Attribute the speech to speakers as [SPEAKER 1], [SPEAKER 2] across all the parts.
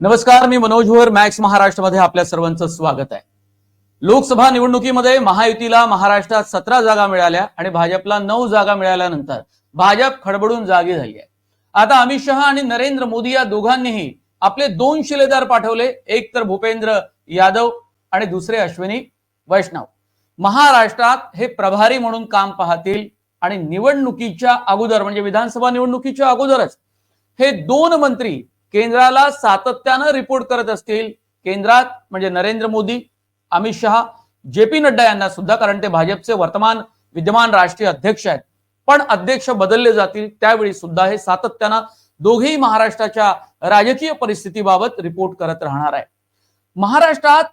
[SPEAKER 1] नमस्कार मी मनोज भोर मॅक्स महाराष्ट्रामध्ये आपल्या सर्वांचं स्वागत आहे. लोकसभा निवडणुकीमध्ये महायुतीला महाराष्ट्रात सतरा जागा मिळाल्या आणि भाजपला नऊ जागा मिळाल्यानंतर भाजप खडबडून जागी झाली आहे. आता अमित शहा आणि नरेंद्र मोदी या दोघांनीही आपले दोन शिलेदार पाठवले एक तर भूपेंद्र यादव आणि दुसरे अश्विनी वैष्णव. महाराष्ट्रात हे प्रभारी म्हणून काम पाहतील आणि निवडणुकीच्या अगोदर म्हणजे विधानसभा निवडणुकीच्या अगोदरच हे दोन मंत्री केंद्राला सातत्यानं रिपोर्ट करत असतील. केंद्रात म्हणजे नरेंद्र मोदी अमित शहा जे पी नड्डा यांना सुद्धा कारण ते भाजपचे वर्तमान विद्यमान राष्ट्रीय अध्यक्ष आहेत. पण अध्यक्ष बदलले जातील त्यावेळी सुद्धा हे सातत्यानं दोघेही महाराष्ट्राच्या राजकीय परिस्थितीबाबत रिपोर्ट करत राहणार आहे महाराष्ट्रात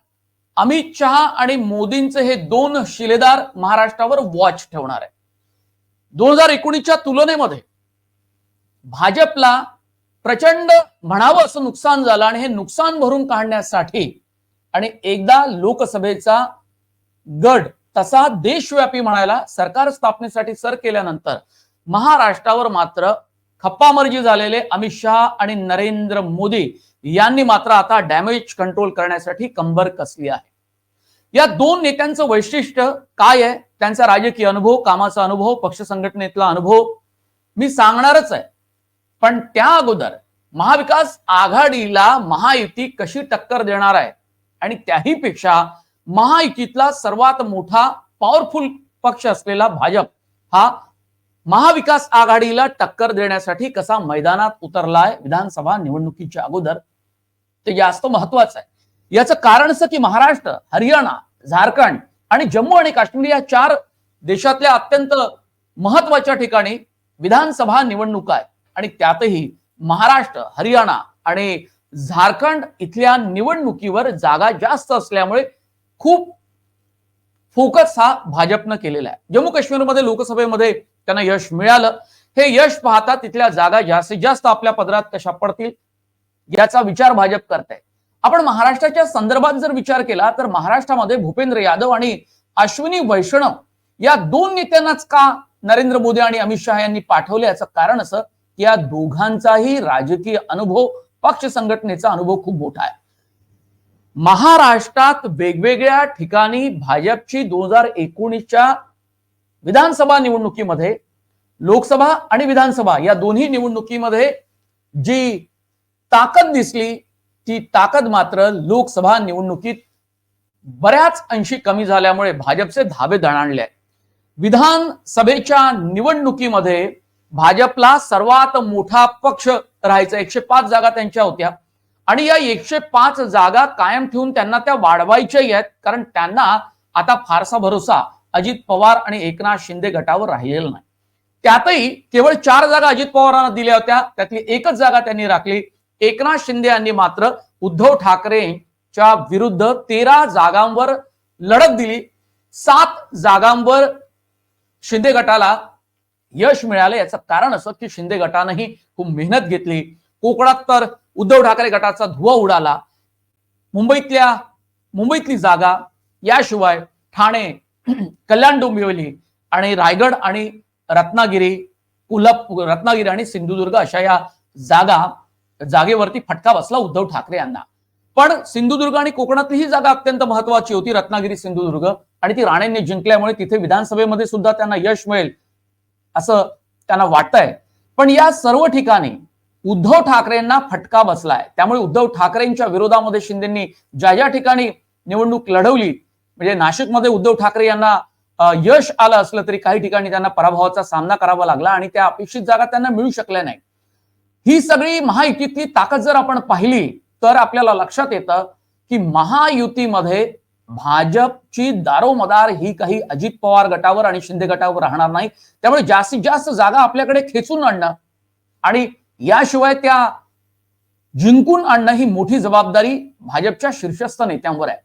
[SPEAKER 1] अमित शहा आणि मोदींचे हे दोन शिलेदार महाराष्ट्रावर वॉच ठेवणार आहे दोन हजार एकोणीसच्या तुलनेमध्ये भाजपला प्रचंड म्हणावं असं नुकसान झालं आणि हे नुकसान भरून काढण्यासाठी आणि एकदा लोकसभेचा गड तसा देशव्यापी म्हणायला सरकार स्थापनेसाठी सर केल्यानंतर महाराष्ट्रावर मात्र खप्पामर्जी झालेले अमित शहा आणि नरेंद्र मोदी यांनी मात्र आता डॅमेज कंट्रोल करण्यासाठी कंबर कसली आहे. या दोन नेत्यांचं वैशिष्ट्य काय आहे? त्यांचा राजकीय अनुभव कामाचा अनुभव पक्ष संघटनेतला अनुभव मी सांगणारच आहे. पण त्या अगोदर महाविकास आघाडीला महायुती कशी टक्कर देणार आहे? आणि त्याही पेक्षा महायुतीतला सर्वात मोठा पॉवरफुल पक्ष असलेला भाजप हा महाविकास आघाडीला टक्कर देण्यासाठी कसा मैदानात उतरलाय विधानसभा निवडणुकीच्या अगोदर? ते जास्त महत्वाचं आहे. याचं कारण असं की महाराष्ट्र हरियाणा झारखंड आणि जम्मू आणि काश्मीर या चार देशातल्या अत्यंत महत्त्वाच्या ठिकाणी विधानसभा निवडणुका आहेत. आणि त्यातही महाराष्ट्र हरियाणा आणि झारखंड इथल्या निवडणुकीवर जागा जास्त असल्यामुळे खूप फोकस हा भाजपनं केलेला आहे. जम्मू काश्मीरमध्ये लोकसभेमध्ये त्यांना यश मिळालं. हे यश पाहता तिथल्या जागा जास्तीत जास्त आपल्या पदरात कशा पडतील याचा विचार भाजप करत आहे आपण महाराष्ट्राच्या संदर्भात जर विचार केला तर महाराष्ट्रामध्ये भूपेंद्र यादव आणि अश्विनी वैष्णव या दोन नेत्यांनाच का नरेंद्र मोदी आणि अमित शहा यांनी पाठवले? याचं कारण असं या दोघांचाही राजकीय अनुभव पक्ष संघटनेचा अनुभव खूप मोठा आहे. महाराष्ट्रात वेगवेगळ्या ठिकाणी भाजपची दोन हजार एकोणीसच्या विधानसभा निवडणुकीमध्ये लोकसभा आणि विधानसभा या दोन्ही निवडणुकीमध्ये जी ताकद दिसली ती ताकद मात्र लोकसभा निवडणुकीत बऱ्याच अंशी कमी झाल्यामुळे भाजपचे धाबे दणाणले आहेत. विधानसभेच्या निवडणुकीमध्ये भाजपला सर्वात मोठा पक्ष राहायचा. एकशे पाच जागा त्यांच्या होत्या. आणि या एकशे पाच जागा कायम ठेवून त्यांना त्या वाढवायच्याही आहेत. कारण त्यांना आता फारसा भरोसा अजित पवार आणि एकनाथ शिंदे गटावर राहिलेला नाही. त्यातही केवळ चार जागा अजित पवारांना दिल्या होत्या. त्यातली एकच जागा त्यांनी राखली. एकनाथ शिंदे यांनी मात्र उद्धव ठाकरेंच्या विरुद्ध तेरा जागांवर लढत दिली. सात जागांवर शिंदे गटाला यश मिळालं याचं कारण असं की शिंदे गटानंही खूप मेहनत घेतली. कोकणात तर उद्धव ठाकरे गटाचा धुवा उडाला. मुंबईतल्या मुंबईतली जागा याशिवाय ठाणे कल्याण डोंबिवली आणि रायगड आणि रत्नागिरी कोल्हापूर रत्नागिरी आणि सिंधुदुर्ग अशा या जागा जागेवरती फटका बसला उद्धव ठाकरे यांना. पण सिंधुदुर्ग आणि कोकणातली ही जागा अत्यंत महत्वाची होती रत्नागिरी सिंधुदुर्ग. आणि ती राणेंनी जिंकल्यामुळे तिथे विधानसभेमध्ये सुद्धा त्यांना यश मिळेल. असं त्यांना वाटतंय. पण या सर्व ठिकाणी उद्धव ठाकरेंना फटका बसलाय. त्यामुळे उद्धव ठाकरेंच्या विरोधामध्ये शिंदेंनी ज्या ज्या ठिकाणी निवडणूक लढवली म्हणजे नाशिकमध्ये उद्धव ठाकरे यांना यश आलं असलं तरी काही ठिकाणी त्यांना पराभवाचा सामना करावा लागला आणि त्या अपेक्षित जागा त्यांना मिळू शकल्या नाही ही सगळी महायुतीतली ताकद जर आपण पाहिली तर आपल्याला लक्षात येतं की महायुतीमध्ये भाजपची दारोमदार ही काही अजित पवार गटावर आणि शिंदे गटावर राहणार नाही. त्यामुळे जास्तीत जास्त जागा आपल्याकडे खेचून आणणं आणि याशिवाय त्या जिंकून आणणं ही मोठी जबाबदारी भाजपच्या शीर्षस्थ नेत्यांवर आहे.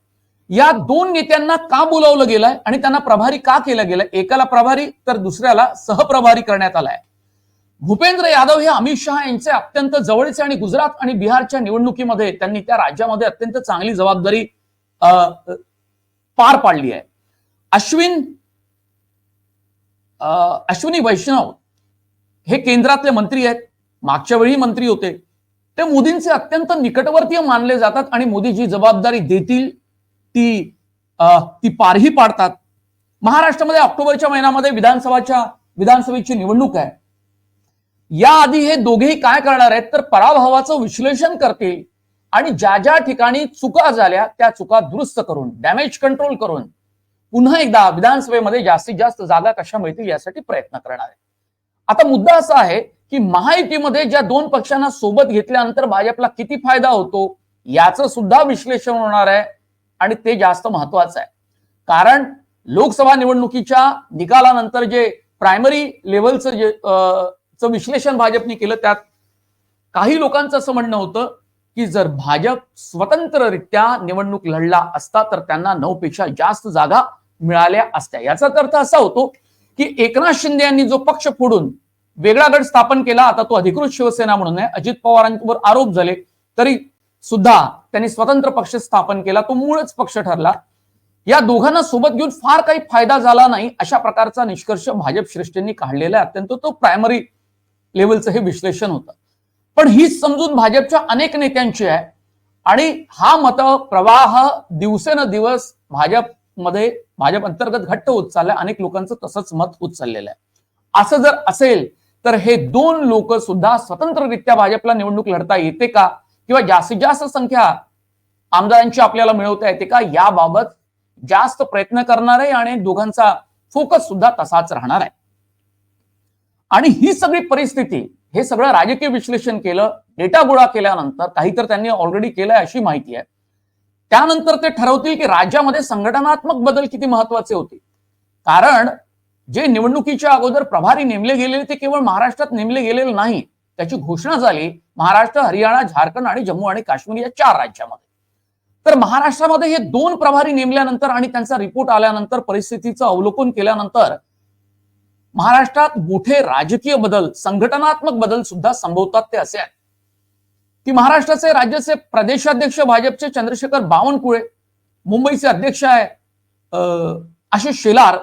[SPEAKER 1] या दोन नेत्यांना का बोलावलं गेलंय आणि त्यांना प्रभारी का केलं गेलं एकाला प्रभारी तर दुसऱ्याला सहप्रभारी करण्यात आलाय. भूपेंद्र यादव हे अमित शहा यांचे अत्यंत जवळचे आणि गुजरात आणि बिहारच्या निवडणुकीमध्ये त्यांनी त्या राज्यामध्ये अत्यंत चांगली जबाबदारी पार पाडली आहे अश्विन अश्विनी वैष्णव हे केंद्रातले मंत्री आहेत. मागच्या वेळी मंत्री होते. ते मोदींचे अत्यंत निकटवर्तीय मानले जातात आणि मोदी जी जबाबदारी देतील. ती ती पारही पाडतात. महाराष्ट्रामध्ये ऑक्टोबरच्या महिन्यामध्ये विधानसभाच्या विधानसभेची निवडणूक आहे. याआधी हे दोघेही काय करणार आहेत तर पराभवाचं विश्लेषण करतील. आणि ज्या ज्या ठिकाणी चुका झाल्या त्या चुका दुरुस्त करून डॅमेज कंट्रोल करून पुन्हा एकदा विधानसभेमध्ये जास्तीत जास्त जागा कशा मिळतील यासाठी प्रयत्न करणार आहे. आता मुद्दा असा आहे की महायुतीमध्ये ज्या दोन पक्षांना सोबत घेतल्यानंतर भाजपला किती फायदा होतो याचं सुद्धा विश्लेषण होणार आहे आणि ते जास्त महत्वाचं आहे. कारण लोकसभा निवडणुकीच्या निकालानंतर जे प्रायमरी लेवलचं जे विश्लेषण भाजपने केलं त्यात काही लोकांचं असं म्हणणं होतं की जर भाजप स्वतंत्ररित्या निवडणूक लढला असता तर त्यांना नऊ पेक्षा जास्त जागा मिळाल्या असत्या. याचा अर्थ असा होतो की एकनाथ शिंदे यांनी जो पक्ष फोडून वेगळा गट स्थापन केला आता तो अधिकृत शिवसेना म्हणून आहे. अजित पवारांवर आरोप झाले तरी सुद्धा त्यांनी स्वतंत्र पक्ष स्थापन केला तो मूळच पक्ष ठरला. या दोघांना सोबत घेऊन फार काही फायदा झाला नाही अशा प्रकारचा निष्कर्ष भाजप श्रेष्ठींनी काढलेला आहे. अत्यंत तो प्रायमरी लेवलचं हे विश्लेषण होतं. पण हीच समजून भाजपच्या अनेक नेत्यांची आहे. आणि हा मत प्रवाह दिवसेनदिवस भाजपमध्ये भाजप अंतर्गत घट्ट होत चाललाय. अनेक लोकांचं तसंच मत होत चाललेलं आहे. असं जर असेल तर हे दोन लोक सुद्धा स्वतंत्ररित्या भाजपला निवडणूक लढता येते का? किंवा जास्तीत जास्त संख्या आमदारांची आपल्याला मिळवता येते का? याबाबत जास्त प्रयत्न करणार आहे आणि दोघांचा फोकस सुद्धा तसाच राहणार आहे. आणि ही सगळी परिस्थिती हे सगळं राजकीय विश्लेषण केलं डेटा गोळा केल्यानंतर काही तर त्यांनी ऑलरेडी केलंय अशी माहिती आहे. त्यानंतर ते ठरवतील की राज्यामध्ये संघटनात्मक बदल किती महत्त्वाचे होते कारण जे निवडणुकीच्या अगोदर प्रभारी नेमले गेलेले ते केवळ महाराष्ट्रात नेमले गेलेले नाही त्याची घोषणा झाली महाराष्ट्र हरियाणा झारखंड आणि जम्मू आणि काश्मीर या चार राज्यामध्ये. तर महाराष्ट्रामध्ये हे दोन प्रभारी नेमल्यानंतर आणि त्यांचा रिपोर्ट आल्यानंतर परिस्थितीचं अवलोकन केल्यानंतर महाराष्ट्रात मोठे राजकीय बदल संघटनात्मक बदल सुद्धा संभवतात ते असे आहेत. की महाराष्ट्राचे राज्याचे प्रदेशाध्यक्ष भाजपचे चंद्रशेखर बावनकुळे मुंबईचे अध्यक्ष आहे अं, आशिष शेलार.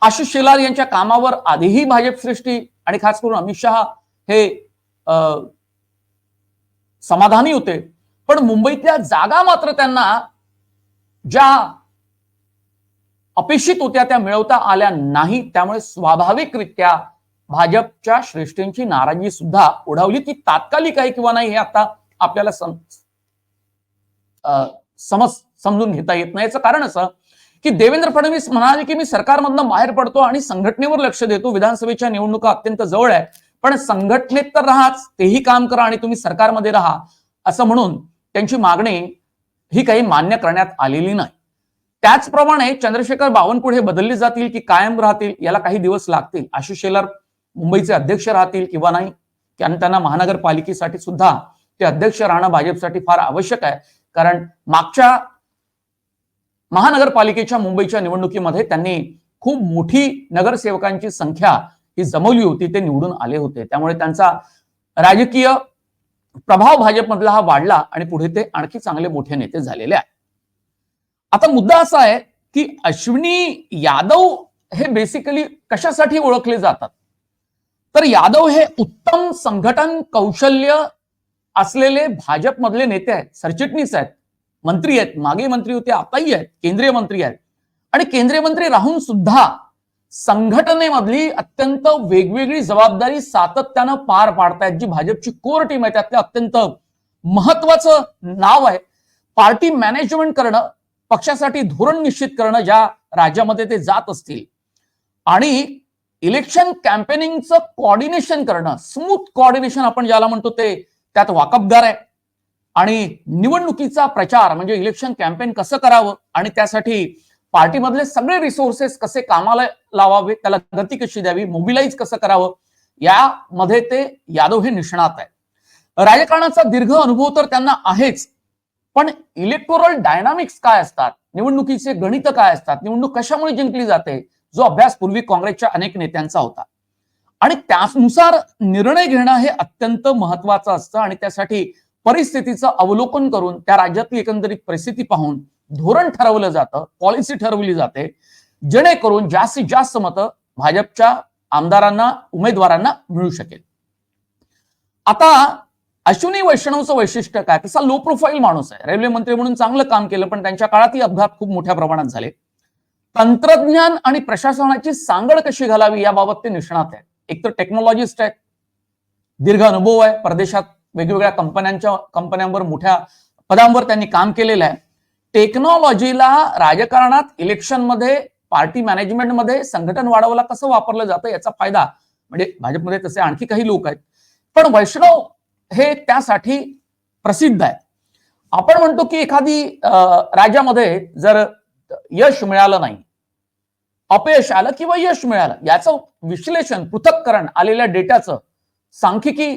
[SPEAKER 1] आशिष शेलार यांच्या कामावर आधीही भाजप सृष्टी आणि खास करून अमित शहा हे अं, समाधानी होते. पण मुंबईतल्या जागा मात्र त्यांना ज्या अपेक्षित होत्या त्या मिळवता आल्या नाही. त्यामुळे स्वाभाविकरित्या भाजपच्या श्रेष्ठींची नाराजी सुद्धा ओढावली ती तात्कालिक आहे किंवा नाही हे आता आपल्याला सम समज समजून घेता येत नाही. याचं कारण असं की देवेंद्र फडणवीस म्हणाले की मी सरकारमधनं बाहेर पडतो आणि संघटनेवर लक्ष देतो. विधानसभेच्या निवडणुका अत्यंत जवळ आहे पण संघटनेत तर राहाच. तेही काम करा आणि तुम्ही सरकारमध्ये राहा. असं म्हणून त्यांची मागणी ही काही मान्य करण्यात आलेली नाही. त्याचप्रमाणे चंद्रशेखर बावनकुळे बदलले जातील की कायम राहतील याला काही दिवस लागतील. आशिष शेलार मुंबईचे अध्यक्ष राहतील किंवा नाही कारण त्यांना महानगरपालिकेसाठी सुद्धा ते अध्यक्ष राहणं भाजपसाठी फार आवश्यक आहे. कारण मागच्या महानगरपालिकेच्या मुंबईच्या निवडणुकीमध्ये त्यांनी खूप मोठी नगरसेवकांची संख्या ही जमवली होती ते निवडून आले होते. त्यामुळे त्यांचा राजकीय प्रभाव भाजपमधला हा वाढला आणि पुढे ते आणखी चांगले मोठे नेते झालेले आहेत. आता मुद्दा असा आहे की अश्विनी यादव हे बेसिकली कशासाठी ओळखले जातात? तर यादव हे उत्तम संघटन कौशल्य असलेले भाजपमधले नेते आहेत सरचिटणीस आहेत मंत्री आहेत मागे मंत्री होते आताही आहेत केंद्रीय मंत्री आहेत. आणि केंद्रीय मंत्री राहून सुद्धा संघटनेमधली अत्यंत वेगवेगळी जबाबदारी सातत्यानं पार पाडतायत जी भाजपची कोर टीम आहे त्यातलं अत्यंत महत्वाचं नाव आहे. पार्टी मॅनेजमेंट करणं पक्षासाठी धोरण निश्चित करणं ज्या राज्यामध्ये ते जात असतील. आणि इलेक्शन कॅम्पेनिंगचं कॉर्डिनेशन करणं स्मूथ कॉर्डिनेशन आपण ज्याला म्हणतो ते त्यात वाकबदार आहे. आणि निवडणुकीचा प्रचार म्हणजे इलेक्शन कॅम्पेन कसं करावं आणि त्यासाठी पार्टीमधले सगळे रिसोर्सेस कसे कामाला लावावे त्याला गती कशी द्यावी मोबिलाईज कसं करावं यामध्ये ते यादव हे निष्णात आहे राजकारणाचा दीर्घ अनुभव तर त्यांना आहेच पण इलेक्टोरल डायनामिक्स काय असतात? निवडणुकीचे गणित काय असतात? निवडणूक कशामुळे जिंकली जाते? जो अभ्यास पूर्वी काँग्रेसच्या अनेक नेत्यांचा होता. आणि त्यानुसार निर्णय घेणं हे अत्यंत महत्वाचं असतं आणि त्यासाठी परिस्थितीचं अवलोकन करून त्या राज्यातली एकंदरीत परिस्थिती पाहून धोरण ठरवलं जातं पॉलिसी ठरवली जाते. जेणेकरून जास्तीत जास्त मतं भाजपच्या आमदारांना उमेदवारांना मिळू शकेल. आता अश्विनी वैष्णवचं वैशिष्ट्य काय? तसा लो प्रोफाईल माणूस आहे. रेल्वे मंत्री म्हणून चांगलं काम केलं पण त्यांच्या काळातही अपघात खूप मोठ्या प्रमाणात झाले. तंत्रज्ञान आणि प्रशासनाची सांगड कशी घालावी याबाबत ते निष्णात आहेत. एक तर टेक्नॉलॉजिस्ट आहेत. दीर्घ अनुभव आहे. परदेशात वेगवेगळ्या कंपन्यांच्या कंपन्यांवर मोठ्या पदांवर त्यांनी काम केलेलं आहे. टेक्नॉलॉजीला राजकारणात इलेक्शनमध्ये पार्टी मॅनेजमेंटमध्ये संघटन वाढवला कसं वापरलं जातं याचा फायदा म्हणजे भाजपमध्ये तसे आणखी काही लोक आहेत. पण वैष्णव हे त्यासाठी प्रसिद्ध आहे. आपण म्हणतो की एखादी राज्यामध्ये जर यश मिळालं नाही अपयश आलं किंवा यश मिळालं याचं विश्लेषण पृथक्करण आलेल्या डेटाचं सांख्यिकी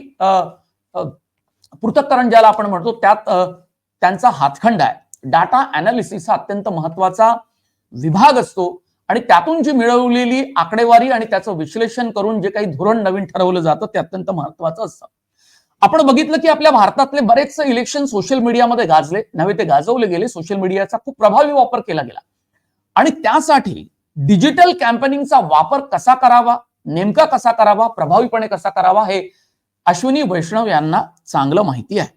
[SPEAKER 1] पृथक्करण ज्याला आपण म्हणतो त्यात त्यांचा हातखंड आहे. डाटा अनालिसिस हा अत्यंत महत्त्वाचा विभाग असतो आणि त्यातून जी मिळवलेली आकडेवारी आणि त्याचं विश्लेषण करून जे काही धोरण नवीन ठरवलं जातं ते अत्यंत महत्वाचं असतं. आपण बघितलं की आपल्या भारतातले बरेचसे इलेक्शन सोशल मीडियामध्ये गाजले. नव्हे ते गाजवले गेले सोशल मीडियाचा खूप प्रभावी वापर केला गेला. आणि त्यासाठी डिजिटल कॅम्पेनिंगचा वापर कसा करावा नेमका कसा करावा प्रभावीपणे कसा करावा हे अश्विनी वैष्णव यांना चांगलं माहिती आहे.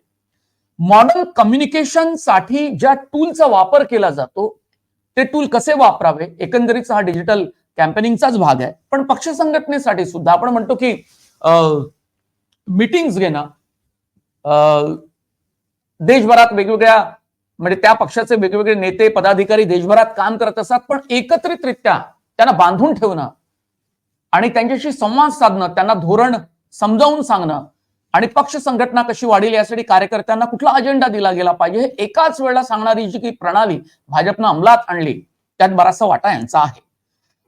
[SPEAKER 1] मॉडर्न कम्युनिकेशनसाठी ज्या टूलचा वापर केला जातो ते टूल कसे वापरावे? एकंदरीत हा डिजिटल कॅम्पेनिंगचाच भाग आहे. पण पक्ष संघटनेसाठी सुद्धा आपण म्हणतो की मीटिंग्स घेणं अं, देशभरात वेगवेगळ्या म्हणजे त्या पक्षाचे वेगवेगळे नेते पदाधिकारी देशभरात काम करत असतात पण एकत्रितरित्या त्यांना बांधून ठेवणं आणि त्यांच्याशी संवाद साधणं त्यांना धोरण समजावून सांगणं आणि पक्ष संघटना कशी वाढेल यासाठी कार्यकर्त्यांना कुठला अजेंडा दिला गेला पाहिजे हे एकाच वेळेला सांगणारी जी काही प्रणाली भाजपनं अंमलात आणली त्यात बराचसा वाटा यांचा आहे.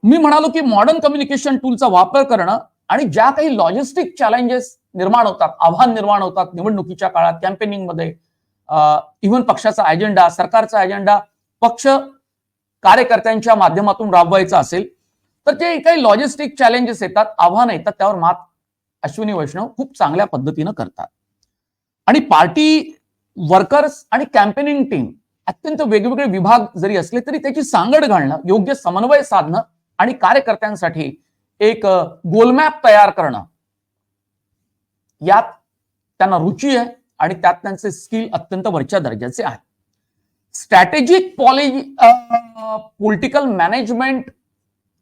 [SPEAKER 1] मी म्हणालो की मॉडर्न कम्युनिकेशन टूलचा वापर करणं आणि ज्या काही लॉजिस्टिक चॅलेंजेस निर्माण होतात आव्हान निर्माण होतात निवडणुकीच्या काळात कॅम्पेनिंगमध्ये इव्हन पक्षाचा अजेंडा सरकारचा अजेंडा पक्ष कार्यकर्त्यांच्या माध्यमातून राबवायचा असेल तर जे काही लॉजिस्टिक चॅलेंजेस येतात आव्हानं येतात त्यावर मात अश्विनी वैष्णव खूप चांगल्या पद्धतीनं करतात. आणि पार्टी वर्कर्स आणि कॅम्पेनिंग टीम अत्यंत वेगवेगळे विभाग जरी असले तरी त्याची सांगड घालणं योग्य समन्वय साधणं आणि कार्यकर्त्यांसाठी एक गोलमॅप तयार करणं यात त्यांना रुची आहे आणि त्यात त्यांचे स्किल अत्यंत वरच्या दर्जाचे आहे. स्ट्रॅटेजिक पॉलिजी पॉलिटिकल मॅनेजमेंट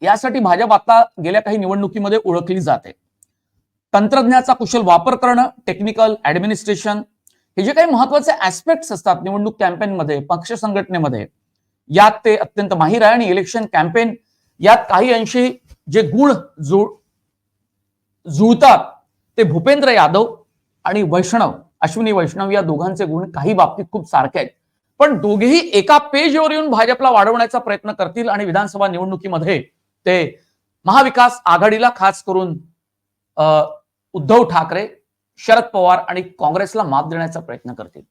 [SPEAKER 1] यासाठी भाजप आता गेल्या काही निवडणुकीमध्ये ओळखली जाते. तंत्रज्ञानाचा कुशल वापर करणं टेक्निकल ऍडमिनिस्ट्रेशन हे जे काही महत्त्वाचे ऍस्पेक्ट्स असतात निवडणूक कॅम्पेनमध्ये पक्ष संघटनेमध्ये यात ते अत्यंत माहीर आहे आणि इलेक्शन कॅम्पेन यात काही अंशी जे गुण जुळ जुळतात ते भूपेंद्र यादव आणि वैष्णव अश्विनी वैष्णव या दोघांचे गुण काही बाबतीत खूप सारखे आहेत. पण दोघेही एका पेजवर येऊन भाजपला वाढवण्याचा प्रयत्न करतील आणि विधानसभा निवडणुकीमध्ये ते महाविकास आघाडीला खास करून उद्धव ठाकरे शरद पवार आणि काँग्रेसला मात देण्याचा प्रयत्न करतील.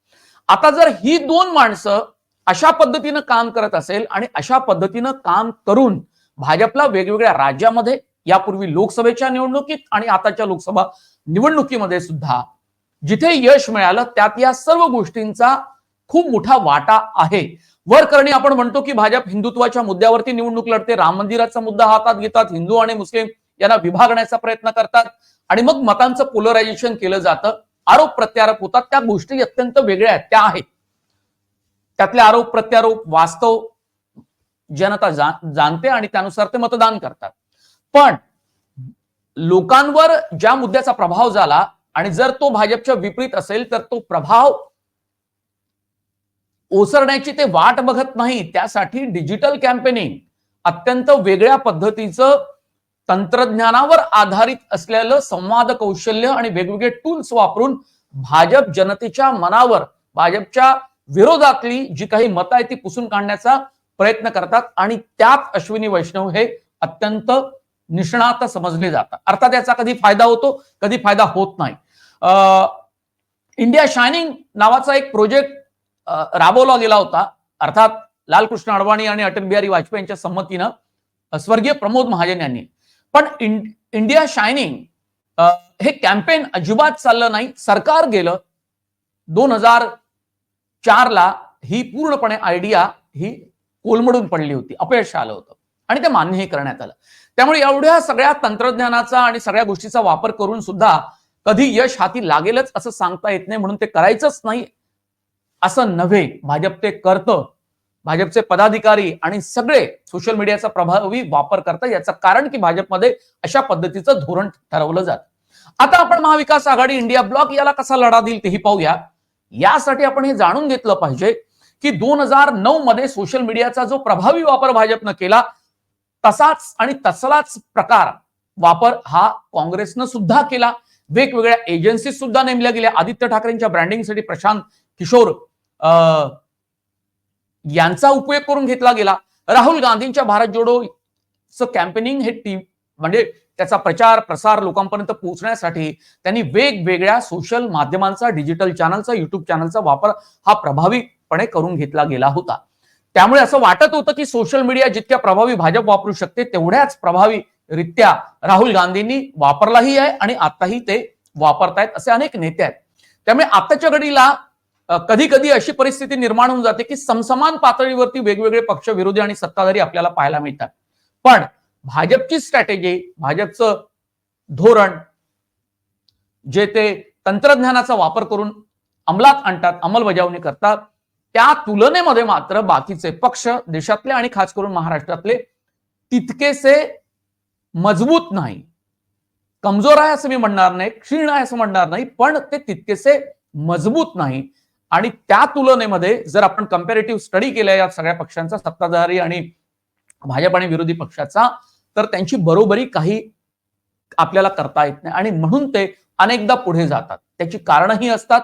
[SPEAKER 1] आता जर ही दोन माणसं अशा पद्धतीनं काम करत असेल आणि अशा पद्धतीनं काम करून भाजपला वेगवेगळ्या राज्यामध्ये यापूर्वी लोकसभेच्या निवडणुकीत आणि आताच्या लोकसभा निवडणुकीमध्ये सुद्धा जिथे यश मिळालं त्यात या सर्व गोष्टींचा खूप मोठा वाटा आहे. वर करणी आपण म्हणतो की भाजप हिंदुत्वाच्या मुद्द्यावरती निवडणूक लढते. राम मंदिराचा मुद्दा हातात घेतात. हिंदू आणि मुस्लिम यांना विभागण्याचा प्रयत्न करतात. आणि मग मतांचं पोलरायझेशन केलं जातं. आरोप प्रत्यारोप होतात. त्या गोष्टी अत्यंत वेगळ्या आहेत. त्या आहेत. त्यातले आरोप प्रत्यारोप वास्तव जनता जा- जाणते आणि त्यानुसार ते मतदान करतात. पण लोकांवर ज्या मुद्द्याचा प्रभाव झाला आणि जर तो भाजपच्या विपरीत असेल तर तो प्रभाव ओसरण्याची ते वाट बघत नाही त्यासाठी डिजिटल कॅम्पेनिंग अत्यंत वेगळ्या पद्धतीचं तंत्रज्ञानावर आधारित असलेलं संवाद कौशल्य आणि वेगवेगळे टूल्स वापरून भाजप जनतेच्या मनावर भाजपच्या विरोधातली जी काही मतं आहे ती पुसून काढण्याचा प्रयत्न करतात. आणि त्यात अश्विनी वैष्णव हे अत्यंत निष्णात समजले जातात. अर्थात याचा कधी फायदा होतो कधी फायदा होत नाही. अं, इंडिया शायनिंग नावाचा एक प्रोजेक्ट राबवला गेला होता. अर्थात लालकृष्ण अडवाणी आणि अटल बिहारी वाजपेयी यांच्या संमतीनं स्वर्गीय प्रमोद महाजन यांनी. पण इंडिया शायनिंग हे कॅम्पेन अजिबात चाललं नाही. सरकार गेलं. दोन हजार चारला ही पूर्णपणे आयडिया ही कोलमडून पडली होती. अपयश आलं होतं. आणि ते मान्यही करण्यात आलं. त्यामुळे एवढ्या सगळ्या तंत्रज्ञानाचा आणि सगळ्या गोष्टीचा वापर करून सुद्धा कधी यश हाती लागेलच असं सांगता येत नाही म्हणून ते करायचंच नाही असं नव्हे. भाजप ते करतं. भाजपचे पदाधिकारी आणि सगळे सोशल मीडियाचा प्रभावी वापर करतात याचं कारण की भाजपमध्ये अशा पद्धतीचं धोरण ठरवलं जात. आता आपण महाविकास आघाडी इंडिया ब्लॉक याला कसा लढा देईल तेही पाहूया. यासाठी आपण हे जाणून घेतलं पाहिजे की दोन हजार नऊ मध्ये सोशल मीडियाचा जो प्रभावी वापर भाजपनं केला तसाच आणि तसलाच प्रकार वापर हा काँग्रेसनं सुद्धा केला. वेगवेगळ्या एजन्सी सुद्धा नेमल्या गेल्या. आदित्य ठाकरेंच्या ब्रँडिंगसाठी प्रशांत किशोर यांचा उपयोग करून घेतला गेला. राहुल गांधींच्या भारत जोडो कॅम्पेनिंग हे टीम म्हणजे त्याचा प्रचार प्रसार लोकांपर्यंत पोहोचण्यासाठी त्यांनी वेगवेगळ्या सोशल माध्यमांचा डिजिटल चॅनलचा युट्यूब चॅनलचा वापर हा प्रभावीपणे करून घेतला गेला होता. त्यामुळे असं वाटत होतं की सोशल मीडिया जितक्या प्रभावी भाजप वापरू शकते तेवढ्याच प्रभावी रित्या राहुल गांधींनी वापरलाही आहे आणि आताही ते वापरतायत असे अनेक नेते आहेत. त्यामुळे आताच्या घडीला कधी कधी अशी परिस्थिती निर्माण होऊन जाते की समसमान पातळीवरती वेगवेगळे पक्ष विरोधी आणि सत्ताधारी आपल्याला पाहायला मिळतात. पण भाजपची स्ट्रॅटेजी भाजपचं धोरण जे ते तंत्रज्ञानाचा वापर करून अंमलात आणतात अंमलबजावणी करतात त्या तुलनेमध्ये मात्र बाकीचे पक्ष देशातले आणि खास करून महाराष्ट्रातले तितकेसे मजबूत नाही. कमजोर आहे असं मी म्हणणार नाही क्षीण आहे असं म्हणणार नाही पण ते तितकेसे मजबूत नाही. आणि त्या तुलनेमध्ये जर आपण कम्पॅरेटिव्ह स्टडी केला या सगळ्या पक्षांचा सत्ताधारी आणि भाजप आणि विरोधी पक्षाचा तर त्यांची बरोबरी काही आपल्याला करता येत नाही. आणि म्हणून ते अनेकदा पुढे जातात. त्याची कारणंही असतात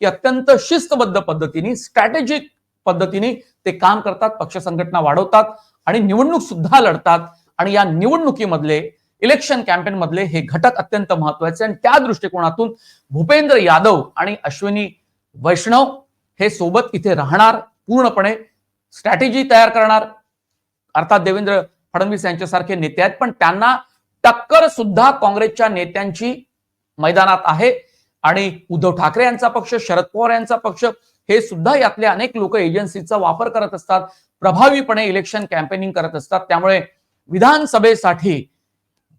[SPEAKER 1] की अत्यंत शिस्तबद्ध पद्धतीने स्ट्रॅटेजिक पद्धतीने ते काम करतात पक्ष संघटना वाढवतात आणि निवडणूक सुद्धा लढतात. आणि या निवडणुकीमधले इलेक्शन कॅम्पेन मधले हे घटक अत्यंत महत्त्वाचे आणि त्या दृष्टिकोनातून भूपेंद्र यादव आणि अश्विनी वैष्णव हे सोबत इथे राहणार पूर्णपणे स्ट्रॅटेजी तयार करणार. अर्थात देवेंद्र फडणवीस यांच्यासारखे नेते आहेत पण त्यांना टक्कर सुद्धा काँग्रेसच्या नेत्यांची मैदानात आहे. आणि उद्धव ठाकरे यांचा पक्ष शरद पवार यांचा पक्ष हे सुद्धा यातले अनेक लोक एजन्सीचा वापर करत असतात. प्रभावीपणे इलेक्शन कॅम्पेनिंग करत असतात. त्यामुळे विधानसभेसाठी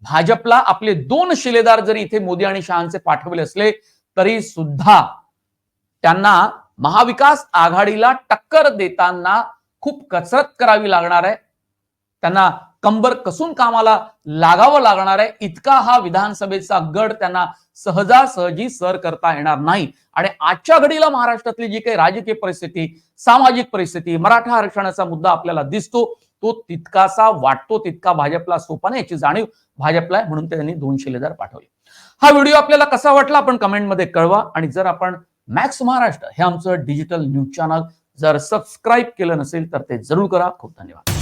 [SPEAKER 1] भाजपला आपले दोन शिलेदार जरी इथे मोदी आणि शहांचे पाठवले असले तरी सुद्धा त्यांना महाविकास आघाडीला टक्कर देताना खूप कसरत करावी लागणार आहे. त्यांना कंबर कसून कामाला लागावं लागणार आहे इतका हा विधानसभेचा गड त्यांना सहजासहजी सर करता येणार नाही. आणि आजच्या घडीला महाराष्ट्रातली जी काही राजकीय परिस्थिती सामाजिक परिस्थिती मराठा आरक्षणाचा मुद्दा आपल्याला दिसतो तो तितकासा वाटतो तितका भाजपला सोपा नाही याची जाणीव भाजपला आहे म्हणून त्यांनी दोन शिलेदार पाठवले. हा व्हिडिओ आपल्याला कसा वाटला आपण कमेंटमध्ये कळवा. आणि जर आपण मॅक्स महाराष्ट्र हे आमचं डिजिटल न्यूज चॅनल जर सबस्क्राईब केलं नसेल तर ते जरूर करा. खूप धन्यवाद.